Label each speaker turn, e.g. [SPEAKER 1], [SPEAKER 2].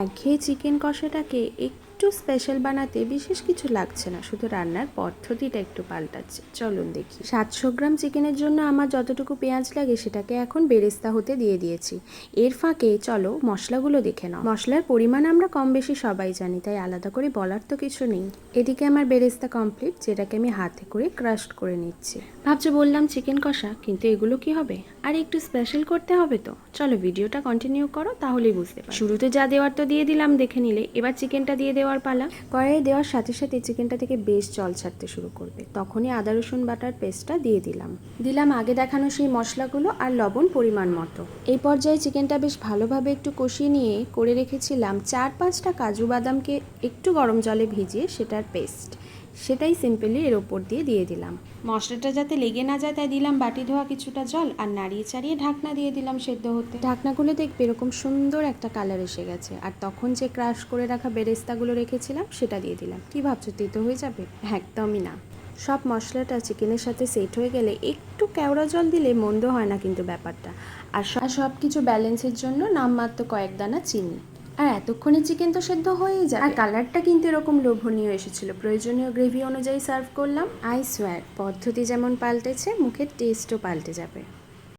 [SPEAKER 1] একঘেয়ে চিকেন কষাটাকে একটু স্পেশাল বানাতে বিশেষ কিছু লাগছে না, শুধু রান্নার পদ্ধতিটা একটু পাল্টাচ্ছে। চলুন দেখি। সাতশো গ্রাম চিকেনের জন্য আমার যতটুকু পেঁয়াজ লাগে সেটাকে এখন বেরেস্তা হতে দিয়ে দিয়েছি। এর ফাঁকে চলো মশলাগুলো দেখে নাও। মশলার পরিমাণ আমরা কম বেশি সবাই জানি, তাই আলাদা করে বলার তো কিছু নেই। এদিকে আমার বেরেস্তা কমপ্লিট যেটাকে আমি হাতে করে ক্রাশড করে নিচ্ছি। ভাবছ বললাম চিকেন কষা, কিন্তু এগুলো কি হবে? আর একটু স্পেশাল করতে হবে তো। চলো ভিডিওটা কন্টিনিউ করো, তাহলেই বুঝতে পারো শুরুতে যা দেওয়ার তো দিয়ে দিলাম, দেখে নিলে। এবার চিকেনটা দিয়ে দেওয়ার পালা? কড়াইয়ে দেওয়ার সাথে সাথে চিকেনটা থেকে বেশ জল ছাড়তে শুরু করবে। তখনই আদা রসুন বাটার পেস্টটা দিয়ে দিলাম। দিলাম আগে দেখানো সেই মশলাগুলো আর লবণ পরিমাণ মতো। এই পর্যায়ে চিকেনটা বেশ ভালোভাবে একটু কষিয়ে নিয়ে করে রেখেছিলাম চার পাঁচটা কাজু বাদামকে একটু গরম জলে ভিজিয়ে সেটার পেস্ট। সেটাই সিম্পলি এর ওপর দিয়ে দিয়ে দিলাম। মশলাটা যাতে লেগে না যায় তাই দিলাম বাটি ধোয়া কিছুটা জল আর নাড়িয়ে চাড়িয়ে ঢাকনা দিয়ে দিলাম সেদ্ধ হতে। ঢাকনাগুলো দেখবে এরকম সুন্দর একটা কালার এসে গেছে। আর তখন যে ক্রাশ করে রাখা বেরেস্তাগুলো রেখেছিলাম সেটা দিয়ে দিলাম। কি ভাবছ তেতো হয়ে যাবে? একদমই না। সব মশলাটা চিকেনের সাথে সেট হয়ে গেলে একটু কেওড়া জল দিলে মন্দ হয় না কিন্তু ব্যাপারটা। আর সব কিছু ব্যালেন্সের জন্য নামমাত্র কয়েক দানা চিনি। আর এতক্ষণে চিকেন তো সেদ্ধ হয়েই যায়। আর কালারটা কিন্তু এরকম লোভনীয় এসেছিল। প্রয়োজনীয় গ্রেভি অনুযায়ী সার্ভ করলাম। আই সোয়ার পদ্ধতি যেমন পাল্টেছে, মুখের টেস্টও পাল্টে যাবে।